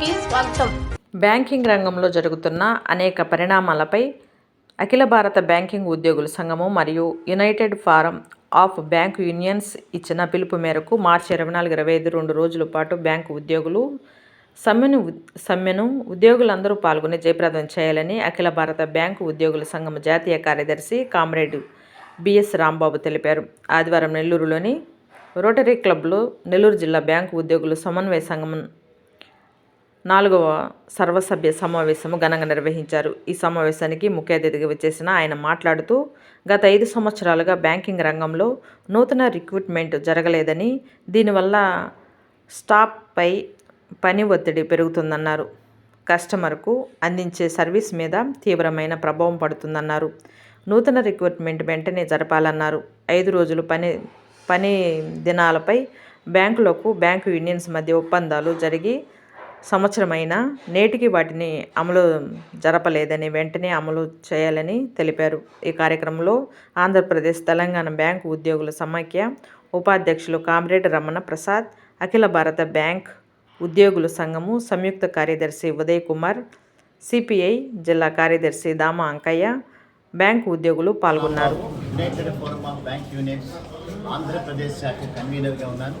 కి స్వాగతం. బ్యాంకింగ్ రంగంలో జరుగుతున్న అనేక పరిణామాలపై అఖిల భారత బ్యాంకింగ్ ఉద్యోగుల సంఘము మరియు united forum of bank unions ఇచ్చిన పిలుపు మేరకు మార్చి ఇరవై నాలుగు ఇరవై ఐదు రెండు రోజుల పాటు బ్యాంకు ఉద్యోగులు సమ్మెను సమ్మెను ఉద్యోగులందరూ పాల్గొని జయప్రదం చేయాలని అఖిల భారత బ్యాంకు ఉద్యోగుల సంఘం జాతీయ కార్యదర్శి కామ్రేడ్ బిఎస్ రాంబాబు తెలిపారు. ఆదివారం నెల్లూరులోని రోటరీ క్లబ్లో నెల్లూరు జిల్లా బ్యాంకు ఉద్యోగులు సమన్వయ సంఘం నాలుగవ సర్వసభ్య సమావేశము ఘనంగా నిర్వహించారు. ఈ సమావేశానికి ముఖ్య అతిథిగా వచ్చేసిన ఆయన మాట్లాడుతూ గత ఐదు సంవత్సరాలుగా బ్యాంకింగ్ రంగంలో నూతన రిక్రూట్మెంట్ జరగలేదని దీనివల్ల స్టాఫ్పై పని ఒత్తిడి పెరుగుతుందన్నారు. కస్టమర్కు అందించే సర్వీస్ మీద తీవ్రమైన ప్రభావం పడుతుందన్నారు. నూతన రిక్రూట్మెంట్ వెంటనే జరపాలన్నారు. ఐదు రోజులు పని పని దినాలపై బ్యాంకులకు బ్యాంకు యూనియన్స్ మధ్య ఒప్పందాలు జరిగి సంవత్సరమైన నేటికి వాటిని అమలు జరపలేదని వెంటనే అమలు చేయాలని తెలిపారు. ఈ కార్యక్రమంలో ఆంధ్రప్రదేశ్ తెలంగాణ బ్యాంకు ఉద్యోగుల సమాఖ్య ఉపాధ్యక్షులు కామ్రేడ్ రమణ ప్రసాద్ అఖిల భారత బ్యాంక్ ఉద్యోగుల సంఘము సంయుక్త కార్యదర్శి ఉదయ్ కుమార్ సిపిఐ జిల్లా కార్యదర్శి దామ అంకయ్య బ్యాంకు ఉద్యోగులు పాల్గొన్నారు. United forum of bank unions Andhra Pradesh శాఖ కన్వీనర్గా ఉన్నాను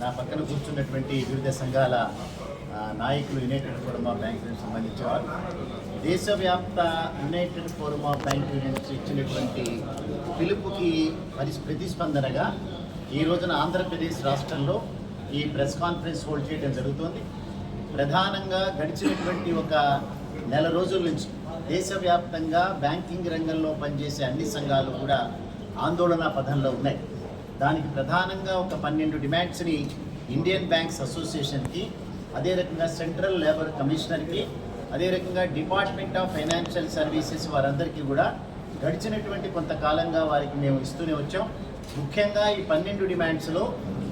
నా పక్కన కూర్చున్నటువంటి వివిధ సంఘాల నాయకులు united forum of bank unions సంబంధించిన వారు. దేశవ్యాప్త united forum of bank unions ఇచ్చినటువంటి పిలుపుకి పరి ప్రతిస్పందనగా ఈ రోజున ఆంధ్రప్రదేశ్ రాష్ట్రంలో ఈ ప్రెస్ కాన్ఫరెన్స్ హోల్డ్ చేయడం జరుగుతోంది. ప్రధానంగా గడిచినటువంటి ఒక నెల రోజుల నుంచి దేశవ్యాప్తంగా బ్యాంకింగ్ రంగంలో పనిచేసే అన్ని సంఘాలు కూడా ఆందోళన పథంలో ఉన్నాయి. దానికి ప్రధానంగా ఒక పన్నెండు డిమాండ్స్ని ఇండియన్ బ్యాంక్స్ అసోసియేషన్కి అదే రకంగా సెంట్రల్ లేబర్ కమిషనర్కి అదే రకంగా డిపార్ట్మెంట్ ఆఫ్ ఫైనాన్షియల్ సర్వీసెస్ వారందరికీ కూడా గడిచినటువంటి కొంతకాలంగా వారికి మేము ఇస్తూనే వచ్చాం. ముఖ్యంగా ఈ పన్నెండు డిమాండ్స్లో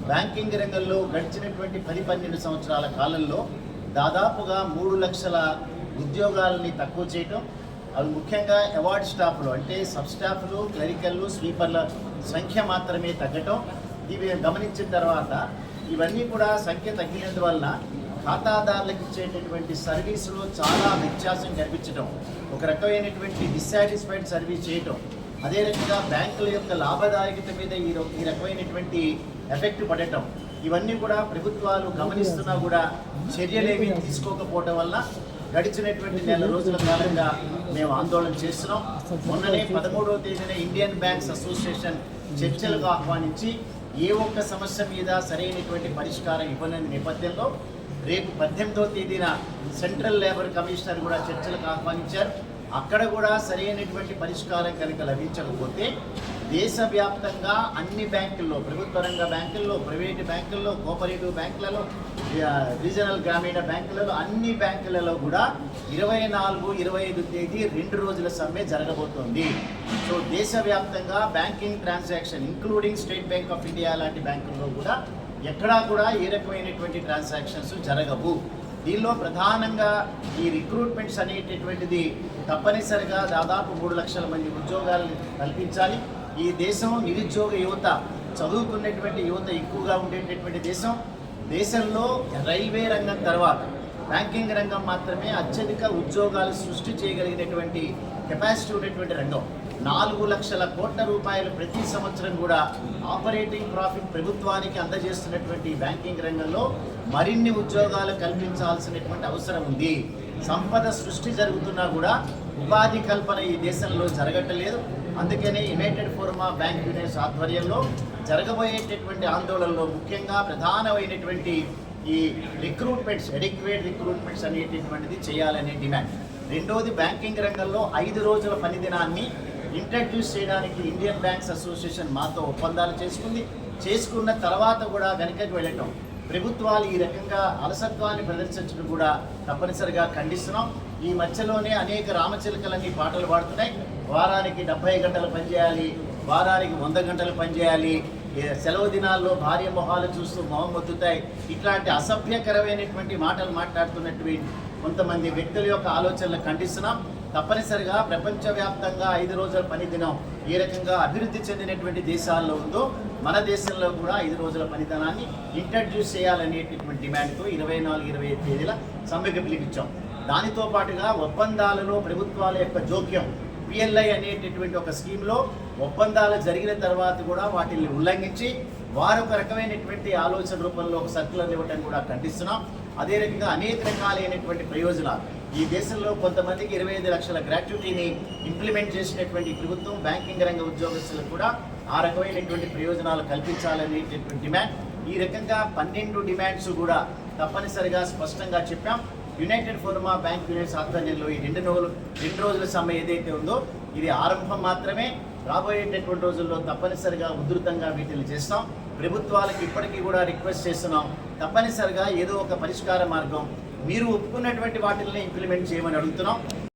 బ్యాంకింగ్ రంగంలో గడిచినటువంటి పది పన్నెండు సంవత్సరాల కాలంలో దాదాపుగా మూడు లక్షల ఉద్యోగాలని తక్కువ చేయటం అవి ముఖ్యంగా అవార్డ్ స్టాఫ్లు అంటే సబ్ స్టాఫ్లు క్లరికల్లు స్వీపర్ల సంఖ్య మాత్రమే తగ్గటం. ఇవి గమనించిన తర్వాత ఇవన్నీ కూడా సంఖ్య తగ్గినందువలన ఖాతాదారులకు ఇచ్చేటటువంటి సర్వీసులో చాలా వ్యత్యాసం కనిపించడం ఒక రకమైనటువంటి డిస్సాటిస్ఫైడ్ సర్వీస్ చేయటం అదే రకంగా బ్యాంకుల యొక్క లాభదాయకత మీద ఈ ఈ రకమైనటువంటి ఎఫెక్ట్ పడటం ఇవన్నీ కూడా ప్రభుత్వాలు గమనిస్తున్నా కూడా చర్యలేమీ తీసుకోకపోవటం వల్ల గడిచినటువంటి నెల రోజుల కాలంగా మేము ఆందోళన చేస్తున్నాం. మొన్ననే పదమూడవ తేదీన ఇండియన్ బ్యాంక్స్ అసోసియేషన్ చర్చలకు ఆహ్వానించి ఏ ఒక్క సమస్య మీద సరైనటువంటి పరిష్కారం ఇవ్వని నేపథ్యంలో రేపు పద్దెనిమిదవ తేదీన సెంట్రల్ లేబర్ కమిషనర్ కూడా చర్చలకు ఆహ్వానించారు. అక్కడ కూడా సరైనటువంటి పరిష్కారం కనుక లభించకపోతే దేశవ్యాప్తంగా అన్ని బ్యాంకుల్లో ప్రభుత్వ రంగ బ్యాంకుల్లో ప్రైవేటు బ్యాంకుల్లో కోఆపరేటివ్ బ్యాంకులలో రీజనల్ గ్రామీణ బ్యాంకులలో అన్ని బ్యాంకులలో కూడా ఇరవై నాలుగు ఇరవై ఐదు తేదీ రెండు రోజుల సమ్మె జరగబోతోంది. సో దేశవ్యాప్తంగా banking transaction including State Bank of India లాంటి బ్యాంకుల్లో కూడా ఎక్కడా కూడా ఏ రకమైనటువంటి ట్రాన్సాక్షన్స్ జరగవు. దీనిలో ప్రధానంగా ఈ రిక్రూట్మెంట్స్ అనేటటువంటిది తప్పనిసరిగా దాదాపు మూడు లక్షల మంది ఉద్యోగాలను కల్పించాలి. ఈ దేశం నిరుద్యోగ యువత చదువుకున్నటువంటి యువత ఎక్కువగా ఉండేటటువంటి దేశం. దేశంలో రైల్వే రంగం తర్వాత బ్యాంకింగ్ రంగం మాత్రమే అత్యధిక ఉద్యోగాలు సృష్టి చేయగలిగినటువంటి కెపాసిటీ ఉన్నటువంటి రంగం. నాలుగు లక్షల కోట్ల రూపాయలు ప్రతి సంవత్సరం కూడా ఆపరేటింగ్ ప్రాఫిట్ ప్రభుత్వానికి అందజేస్తున్నటువంటి బ్యాంకింగ్ రంగంలో మరిన్ని ఉద్యోగాలు కల్పించాల్సినటువంటి అవసరం ఉంది. సంపద సృష్టి జరుగుతున్నా కూడా ఉపాధి కల్పన ఈ దేశంలో జరగట్లేదు. అందుకనే united forum of bank unions ఆధ్వర్యంలో జరగబోయేటటువంటి ఆందోళనలో ముఖ్యంగా ప్రధానమైనటువంటి ఈ రిక్రూట్మెంట్స్ ఎడిక్వేట్ రిక్రూట్మెంట్స్ అనేటటువంటిది చేయాలనే డిమాండ్. రెండోది బ్యాంకింగ్ రంగంలో ఐదు రోజుల పని దినాన్ని ఇంట్రడ్యూస్ చేయడానికి ఇండియన్ బ్యాంక్స్ అసోసియేషన్ మాతో ఒప్పందాలు చేసుకుంది. చేసుకున్న తర్వాత కూడా వెనకకి వెళ్ళటం. ప్రభుత్వాలు ఈ రకంగా అలసత్వాన్ని ప్రదర్శించడం కూడా తప్పనిసరిగా ఖండిస్తున్నాం. ఈ మధ్యలోనే అనేక రామచిలకలన్నీ పాటలు పాడుతున్నాయి. వారానికి డెబ్బై గంటలు పనిచేయాలి వారానికి వంద గంటలు పనిచేయాలి సెలవు దినాల్లో భార్య మొహాలు చూస్తూ మొహం మొత్తుతాయి. ఇట్లాంటి అసభ్యకరమైనటువంటి మాటలు మాట్లాడుతున్నటువంటి కొంతమంది వ్యక్తుల యొక్క ఆలోచనలు ఖండిస్తున్నాం. తప్పనిసరిగా ప్రపంచవ్యాప్తంగా ఐదు రోజుల పని దినం ఏ రకంగా అభివృద్ధి చెందినటువంటి దేశాల్లో ఉందో మన దేశంలో కూడా ఐదు రోజుల పనితనాన్ని ఇంట్రడ్యూస్ చేయాలనేటటువంటి డిమాండ్తో ఇరవై నాలుగు ఇరవై ఐదు తేదీల సమ్మెకు పిలిపించాం. దానితో పాటుగా ఒప్పందాలలో ప్రభుత్వాల యొక్క జోక్యం పిఎల్ఐ అనేటటువంటి ఒక స్కీమ్లో ఒప్పందాలు జరిగిన తర్వాత కూడా వాటిని ఉల్లంఘించి వారు ఒక రకమైనటువంటి ఆలోచన రూపంలో ఒక సర్కులర్ ఇవ్వటం కూడా ఖండిస్తున్నాం. అదే రకంగా అనేక రకాలైనటువంటి ప్రయోజనాలు. ఈ దేశంలో కొంతమందికి ఇరవై ఐదు లక్షల గ్రాట్యుటీని ఇంప్లిమెంట్ చేసినటువంటి ప్రభుత్వం బ్యాంకింగ్ రంగ ఉద్యోగస్తులకు కూడా ఆ రకమైనటువంటి ప్రయోజనాలు కల్పించాలనేటటువంటి డిమాండ్. ఈ రకంగా పన్నెండు డిమాండ్స్ కూడా తప్పనిసరిగా స్పష్టంగా చెప్పాం. యునైటెడ్ ఫోరమా బ్యాంక్ యూనియన్స్ ఆధ్వర్యంలో ఈ రెండు రోజులు రెండు రోజుల సమ్మె ఏదైతే ఉందో ఇది ఆరంభం మాత్రమే. రాబోయేటటువంటి రోజుల్లో తప్పనిసరిగా ఉధృతంగా వీటిని చేస్తాం. ప్రభుత్వాలకు ఇప్పటికీ కూడా రిక్వెస్ట్ చేస్తున్నాం. తప్పనిసరిగా ఏదో ఒక పరిష్కార మార్గం. మీరు ఒప్పుకున్నటువంటి వాటిని ఇంప్లిమెంట్ చేయమని అడుగుతున్నాం.